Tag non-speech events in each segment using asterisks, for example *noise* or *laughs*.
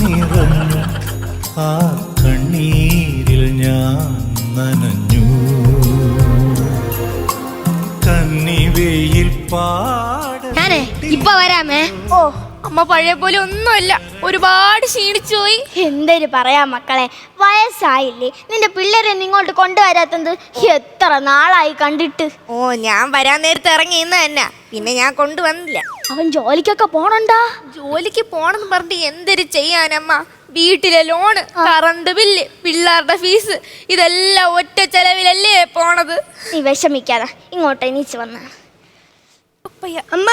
നിറഞ്ഞു ആ കണ്ണീരിൽ ഞാൻ നനഞ്ഞു. കന്നിവെയിൽ പാട ഞാനേ ഇപ്പൊ വരാമേ. ഓ അമ്മ പഴയ പോലെ ഒന്നുമല്ല. ഒരുപാട് ക്ഷീണിച്ചു പോയി. എന്തൊരു പറയാ മക്കളെ വയസ്സായില്ലേ. നിന്റെ പിള്ളേരെ ഇങ്ങോട്ട് കൊണ്ടുവരാത്തത് എത്ര നാളായി കണ്ടിട്ട്. ഓ ഞാൻ വരാൻ നേരത്തെ ഇറങ്ങി ഇന്ന് തന്നെ. പിന്നെ ഞാൻ കൊണ്ടുവന്നില്ല. അവൻ ജോലിക്കൊക്കെ പോണണ്ടാ? ജോലിക്ക് പോണെന്ന് പറഞ്ഞിട്ട് എന്തൊരു ചെയ്യാനമ്മ? വീട്ടിലെ ലോണ് കറണ്ട് ബില്ല് പിള്ളേരുടെ ഫീസ് ഇതെല്ലാം ഒറ്റ ചെലവിലല്ലേ പോണത്? നീ വിഷമിക്കാതെ ഇങ്ങോട്ട് എണീച്ച് വന്ന. അമ്മ!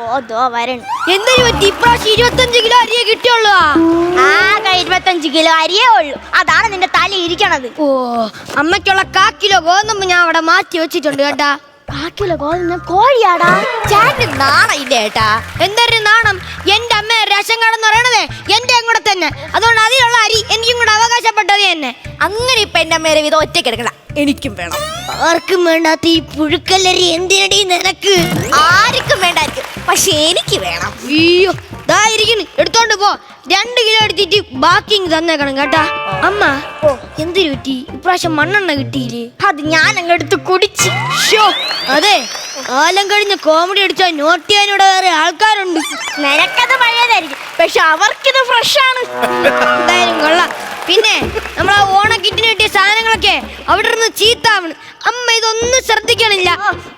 ഓ ദോ വരണ് എന്തൊരു പറ്റി? ഇപ്രാവശ്യം ഇരുപത്തഞ്ച് കിലോ അരിയെ കിട്ടിയുള്ളൂ. ആകെ ഇരുപത്തഞ്ച് കിലോ അരിയേ ഉള്ളൂ. അതാണ് നിന്റെ തല ഇരിക്കണത്. ഓ അമ്മയ്ക്കുള്ള കാ കിലോ ഗോതമ്പ് ഞാൻ അവിടെ മാറ്റി വെച്ചിട്ടുണ്ട് കേട്ടാ. കാക്കിലോ ഗോതമ്പ്? കോഴിയാടാ. ചേട്ടന് നാണം ഏട്ടാ? എന്തൊരു നാണം? എന്റെ അമ്മ രസം കാർഡെന്ന് പറയണതേ എന്റെ കൂടെ തന്നെ. അതുകൊണ്ട് അതിലുള്ള അരി എനിക്കും കൂടെ അവകാശപ്പെട്ടത് തന്നെ അങ്ങനെ ഇപ്പൊ എന്റെ മേലെ വിധം ഒറ്റയ്ക്ക് എടുക്കണ എനിക്കും വേണം. ആർക്കും വേണ്ടാത്ത ഈ പുഴുക്കല്ലരി എന്തിനടി നിനക്ക്? ആർക്കും വേണ്ടായിരിക്കും. പക്ഷെ എനിക്ക് വേണം. അയ്യോ ഇതായിരിക്കും എടുത്തോണ്ട് പോ. രണ്ട് കിലോ എടുത്തിട്ട് ബാക്കി ഇങ്ങ് തന്നേക്കണം കേട്ടാ. അമ്മ ഓ എന്തിനു പറ്റി ഇപ്രാവശ്യം മണ്ണെണ്ണ കിട്ടിയില്ലേ? അത് ഞാൻ അങ്ങെടുത്ത് കുടിച്ച് അതെ കാലം കഴിഞ്ഞ് കോമഡി അടിച്ചാൽ നോട്ട് ചെയ്യാനിവിടെ വേറെ ആൾക്കാരുണ്ട്. നിനക്കത് പഴയതായിരിക്കും. പക്ഷെ അവർക്കിത് ഫ്രഷ് ആണ് എന്തായാലും കൊള്ളാം. പിന്നെ നമ്മൾ ആ ഓണക്കിറ്റിന് കിട്ടിയ സാധനങ്ങളൊക്കെ അവിടെ നിന്ന് ചീത്താവണ്. അമ്മ ഇതൊന്നും ശ്രദ്ധിക്കണില്ല.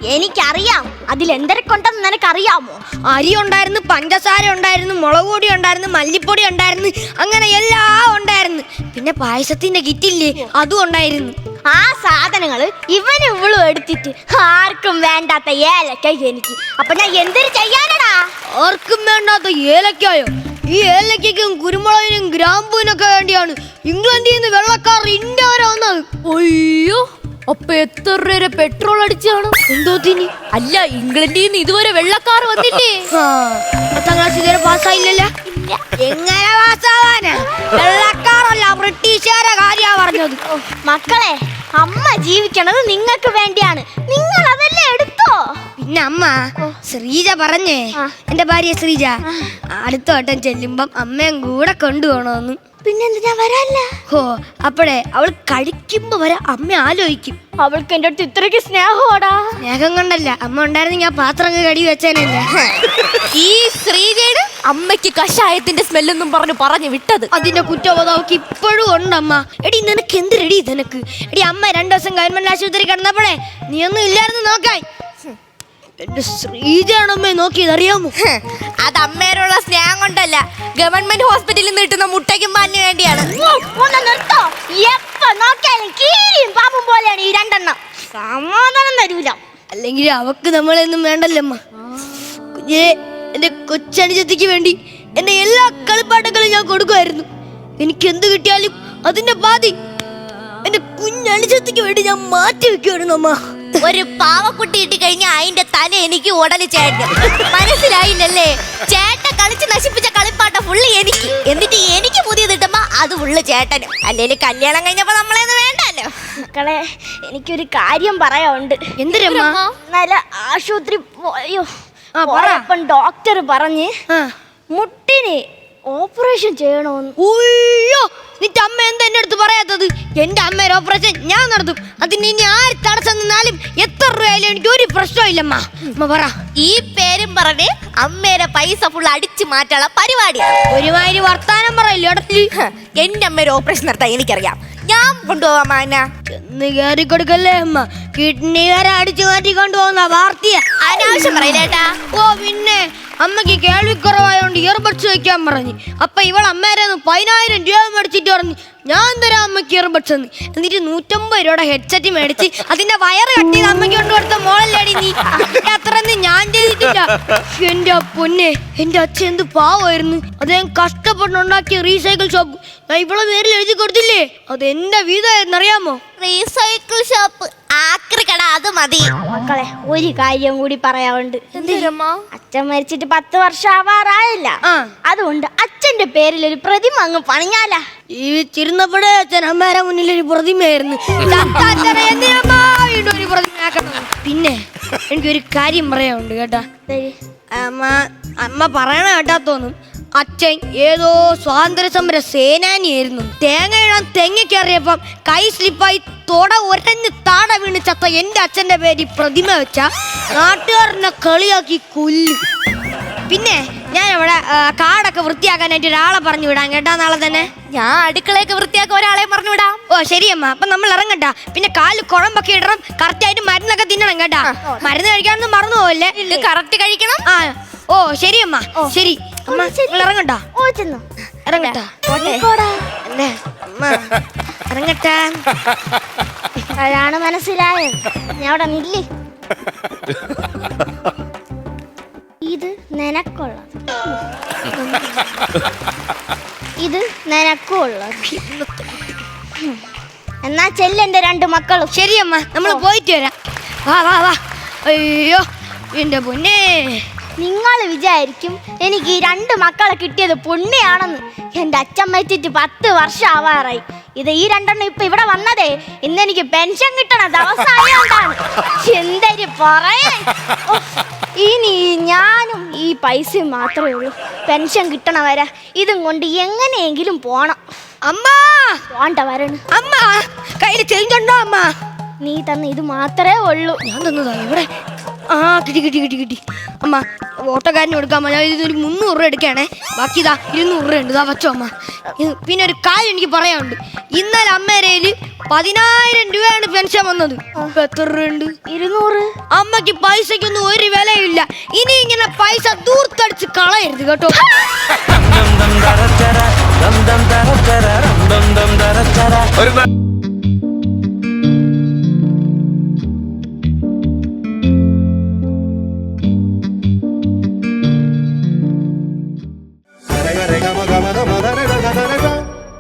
എനിക്കറിയാം. അതിൽ എന്തൊക്കെ നിനക്കറിയാമോ? അരി ഉണ്ടായിരുന്നു പഞ്ചസാര ഉണ്ടായിരുന്നു മുളക് പൊടി ഉണ്ടായിരുന്നു മല്ലിപ്പൊടി ഉണ്ടായിരുന്നു അങ്ങനെ എല്ലാം ഉണ്ടായിരുന്നു. പിന്നെ പായസത്തിന്റെ കിറ്റില്ലേ? അതും ഉണ്ടായിരുന്നു. ആ സാധനങ്ങൾ ഇവന് ഇവളും എടുത്തിട്ട് ആർക്കും വേണ്ടാത്ത ഏലക്ക എനിക്ക്. അപ്പൊ ഞാൻ എന്തൊരു ചെയ്യാനടാ? ആർക്കും വേണ്ടാത്ത ഏലക്കായോ? ഈ ഏലക്കും കുരുമുളകിനും ഗ്രാമ്പൂവിനൊക്കെ വേണ്ടിയാണ് ഇംഗ്ലണ്ടിൽ നിന്ന് വെള്ളക്കാർ ഇന്ത്യ വരെ വന്നത്. അയ്യോ. അപ്പൊ എത്ര രൂപ പെട്രോൾ അടിച്ചാണ്? എന്തോ തിനി അല്ല ഇംഗ്ലണ്ടിൽ നിന്ന് ഇതുവരെ വെള്ളക്കാർ വന്നില്ലേ? പത്താം ക്ലാസ് ഇതുവരെ പാസ്സായില്ലല്ലോ? എങ്ങനെ പാസ്സാവാനാ വെള്ളക്കാരല്ല ബ്രിട്ടീഷുകാരെ കാര്യാ പറഞ്ഞത്. മക്കളെ അമ്മ ജീവിക്കണത് നിങ്ങൾക്ക് വേണ്ടിയാണ്. നിങ്ങൾ അതല്ലേ എടുത്തോ? പിന്നെ അമ്മ ശ്രീജ പറഞ്ഞേ. എന്റെ ഭാര്യ ശ്രീജ അടുത്ത വട്ടം ചെല്ലുമ്പം അമ്മയും കൂടെ കൊണ്ടുപോകണമെന്ന്. പിന്നെന്തിനാ വരാല്ല ഹോ അപ്പോഴേ അവൾ കഴിക്കുമ്പോ വരെ അമ്മ ആലോചിക്കും. അവൾക്ക് എന്റെ അടുത്ത് ഇത്രയ്ക്ക് സ്നേഹമോടാ. സ്നേഹം കൊണ്ടല്ല അമ്മ ഉണ്ടായിരുന്നെങ്കിൽ ആ പാത്രം കടി വെച്ചേനല്ല. ഈ ശ്രീജയുടെ അമ്മയ്ക്ക് കഷായത്തിന്റെ സ്മെല്ലൊന്നും പറഞ്ഞു പറഞ്ഞു വിട്ടത്. അതിന്റെ കുറ്റബോധം അവൾക്ക് ഇപ്പോഴും ഉണ്ടമ്മ. എടി നിനക്ക് എന്ത് റെഡി നിനക്ക് എടി അമ്മ രണ്ടു ദിവസം ഗവൺമെന്റ് ആശുപത്രി കിടന്നപ്പോഴേ നീ ഒന്നും ഇല്ലായിരുന്നു നോക്കാൻ. എന്റെ ശ്രീജയാണമ്മേ നോക്കിയത് അറിയാമോ അത് അമ്മേനുള്ള സ്നേഹം കൊണ്ടല്ല. ഗവൺമെന്റ് ഹോസ്പിറ്റലിൽ നിന്ന് കിട്ടുന്ന മുട്ടയ്ക്കും പാലിന് വേണ്ടിയാണ്. ഓ, ഒന്ന് നിർത്തോ. എപ്പ നോക്കിയാലും കീരിയും പാമ്പും പോലെയാണ് ഈ രണ്ടെണ്ണം. സമാധാനം തരൂല. അല്ലെങ്കിൽ അവക്ക് നമ്മളെന്നും വേണ്ടല്ലമ്മ കുഞ്ഞേ എന്റെ കൊച്ചനുജത്തിക്ക് വേണ്ടി എന്റെ എല്ലാ കളിപ്പാട്ടങ്ങളും ഞാൻ കൊടുക്കുമായിരുന്നു. എനിക്ക് എന്ത് കിട്ടിയാലും അതിന്റെ പാതി എന്റെ കുഞ്ഞനുജത്തിക്ക് വേണ്ടി ഞാൻ മാറ്റി വെക്കുമായിരുന്നു അമ്മ. ഒരു പാവക്കുട്ടി ഇട്ട് കഴിഞ്ഞാൽ അതിന്റെ തല എനിക്ക് ഉടനെ ചേട്ടൻ മനസ്സിലായില്ലല്ലേ? ചേട്ട കളിച്ച് നശിപ്പിച്ച കളിപ്പാട്ട ഫുള്ള് എനിക്ക്. എന്നിട്ട് എനിക്ക് പുതിയത് കിട്ടുമ്പോ അത് ഫുള്ള് ചേട്ടനും. അല്ലെങ്കിൽ കല്യാണം കഴിഞ്ഞപ്പോ നമ്മളെ വേണ്ടല്ലോ. മക്കളെ എനിക്കൊരു കാര്യം പറയാനുണ്ട്. നല്ല ആശുപത്രി പോയോ? ഡോക്ടർ പറഞ്ഞ് മുട്ടിന് ഓപ്പറേഷൻ ചെയ്യണമെന്ന് ഉയ്യോ നിന്റെ അമ്മ എന്താ എന്റെ അടുത്ത് പറയാത്തത്? എന്റെ അമ്മയുടെ ഓപ്പറേഷൻ ഞാൻ നടത്തും. അതിന് ഇനി ആര് തടസ്സം നിന്നാലും എത്ര രൂപയായാലും എനിക്ക് ഒരു പ്രശ്നമില്ലമ്മ അമ്മ പറ. ഈ പേരും പറഞ്ഞ് അമ്മേരെ പൈസ ഫുൾ അടിച്ചു മാറ്റാനുള്ള പരിപാടിയാണ് ഒരുമാതിരി വർത്താനം പറയില്ല എന്റെ അമ്മയുടെ ഓപ്പറേഷൻ നടത്താൻ എനിക്കറിയാം. ഞാൻ കൊണ്ടുപോവാം മാന. ചെന്ന് കയറി കൊടുക്കല്ലേ അമ്മ. കിഡ്നി വരെ അടിച്ചു മാറ്റി കൊണ്ടുപോകുന്ന വാർത്തയാ. അനാവശ്യം പറയില്ലേട്ടാ ഓ പിന്നെ. അമ്മയ്ക്ക് കേൾവിക്കുറവായതുകൊണ്ട് ഇയർബഡ്സ് വയ്ക്കാൻ പറഞ്ഞു. അപ്പം ഇവൾ അമ്മേരെ പതിനായിരം രൂപ മേടിച്ചിട്ട് പറഞ്ഞു ഞാൻ തരാം അമ്മയ്ക്ക് ഇയർബഡ്സ് എന്ന് എന്നിട്ട് നൂറ്റമ്പത് രൂപയുടെ ഹെഡ്സെറ്റ് മേടിച്ച് അതിന്റെ വയറ് കട്ട് ചെയ്ത് അമ്മയ്ക്ക് കൊണ്ട് കൊടുത്ത മോളല്ലേടി നീ? അത്രയൊന്നും ഞാൻ ചെയ്തിട്ടില്ല. എന്റെ പൊന്നെ എന്റെ അച്ഛൻ എന്ത് പാവമായിരുന്നു. അദ്ദേഹം കഷ്ടപ്പെട്ടുണ്ടാക്കിയ റീസൈക്കിൾ ഷോപ്പ് ഞാൻ ഇവിടെ പേരിൽ എഴുതി കൊടുത്തില്ലേ? അത് എന്റെ വീതമായിരുന്നു അറിയാമോ റീസൈക്കിൾ ഷോപ്പ് അത് മതി. മക്കളെ ഒരു കാര്യം കൂടി പറയാറുണ്ട് അച്ഛൻ മരിച്ചിട്ട് പത്ത് വർഷം ആവാറായില്ല. അതുകൊണ്ട് അതുകൊണ്ട് അച്ഛന്റെ പേരിൽ ഒരു പ്രതിമ അങ്ങ് പണിഞ്ഞാലാ. ഈ അച്ഛൻ അമ്മേരെ മുന്നിൽ ഒരു പ്രതിമയായിരുന്നു. ഒരു പ്രതിമയാക്കണം പിന്നെ എനിക്കൊരു കാര്യം പറയാനുണ്ട് കേട്ടാ. അമ്മ അമ്മ പറയണ കേട്ടാ തോന്നും അച്ഛൻ ഏതോ സ്വാതന്ത്ര്യ സമര സേനാനിയായിരുന്നു. തേങ്ങ ഇടാൻ തെങ്ങയ്ക്കറിയപ്പം കൈ സ്ലിപ്പായി തൊട ഒരഞ്ഞ് താട വീണ് ചത്ത എന്റെ അച്ഛന്റെ പേര് പ്രതിമ വെച്ച നാട്ടുകാരനെ കളിയാക്കി കൊല്ലും. പിന്നെ ഞാൻ ഇവിടെ കാടൊക്കെ വൃത്തിയാക്കാനായിട്ട് ഒരാളെ പറഞ്ഞു വിടാം കേട്ടാ നാളെ തന്നെ. ഞാൻ അടുക്കളയൊക്കെ വൃത്തിയാക്കാൻ ഒരാളെ പറഞ്ഞു വിടാം. ഓ ശരിയമ്മ. അപ്പൊ നമ്മൾ ഇറങ്ങട്ടാ പിന്നെ കാൽ കുഴമ്പൊക്കെ ഇടണം. കറക്റ്റ് ആയിട്ട് മരുന്നൊക്കെ തിന്നണം കേട്ടാ. മരുന്ന് കഴിക്കാനൊന്നും മറന്നു പോവല്ലേ? ഇത് കറക്റ്റ് കഴിക്കണം? ആ ഓ ശരിയമ്മ. ശരി. അമ്മ ഇറങ്ങട്ടാ ഓ ചെന്നു. ഇറങ്ങട്ടാ. ഇറങ്ങട്ടാ. അതാണ് മനസ്സിലായത്. ഞാൻ അവിടെ നില്ലേ. *laughs* ഇത് നിനക്കുള്ളത്. ഇത് നിനക്കുള്ളത്. എന്നാ ചെല്ലെന്റെ രണ്ട് മക്കളും. ശരിയമ്മ നമ്മൾ പോയിട്ട് വരാം. വാ വാ വാ. അയ്യോ എന്റെ പൊന്നെ. നിങ്ങൾ വിചാരിക്കും എനിക്ക് ഈ രണ്ട് മക്കളെ കിട്ടിയത് പുണ്യാണെന്ന് എന്റെ അച്ഛൻ മരിച്ചിട്ട് പത്ത് വർഷം ആവാറായി. ഇത് ഈ രണ്ടെണ്ണം ഇപ്പൊ ഇവിടെ വന്നതേ ഇന്ന് എനിക്ക് പെൻഷൻ കിട്ടണ ദിവസം എന്തൊരു പറയാൻ ഓ, ഇനി ഞാനും ഈ പൈസയും മാത്രമേ ഉള്ളൂ. പെൻഷൻ കിട്ടണ വരെ. ഇതും കൊണ്ട് എങ്ങനെയെങ്കിലും പോണം. അമ്മ! പോണ്ട വരണ്. അമ്മ! കയ്യിൽ ചെഞ്ചുണ്ടോ അമ്മ? നീ തന്ന ഇത് മാത്രമേ ഉള്ളൂ. ഞാൻ തന്നതാ ഇവിടെ. ആ കിട്ടി കിട്ടി കിട്ടി കിട്ടി. അമ്മ ഓട്ടോക്കാരന് കൊടുക്കാമ്മ ഞാൻ ഇതൊരു മുന്നൂറ് രൂപ എടുക്കുകയാണേ ബാക്കി ഇതാ ഇരുന്നൂറ് രൂപ ഉണ്ട്. ഇതാ വച്ചോ അമ്മ. പിന്നെ ഒരു കാര്യം എനിക്ക് പറയാനുണ്ട്. ഇന്നലെ അമ്മേരയിൽ പതിനായിരം രൂപയാണ് വന്നത്? എത്ര രൂപ ഇരുന്നൂറ്. അമ്മയ്ക്ക് പൈസക്കൊന്നും ഒരു വിലയില്ല ഇനി ഇങ്ങനെ പൈസ ദൂർത്തടിച്ച് കളയരുത് കേട്ടോ. ഒരു